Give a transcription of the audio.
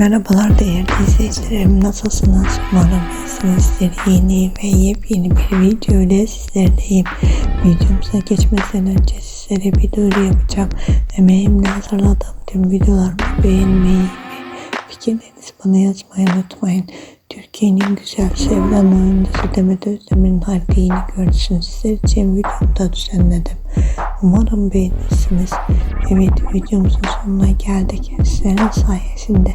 Merhabalar değerli izleyicilerim nasılsınız? Umarım iyisinizdir. Yeni ve yepyeni bir video ile sizlerleyim. Videomuza geçmeden önce sizlere bir duyuru yapacağım. Emeğimle hazırladığım tüm videolarımı beğenmeyi ve fikirlerinizi bana yazmayı unutmayın. Türkiye'nin güzel sevilen oyuncusu Demet Özdemir'in harikayını görsün. Sizler için videomu da düzenledim. Umarım beğenirsiniz. Evet videomuzun sonuna geldik. Sizlerin sayesinde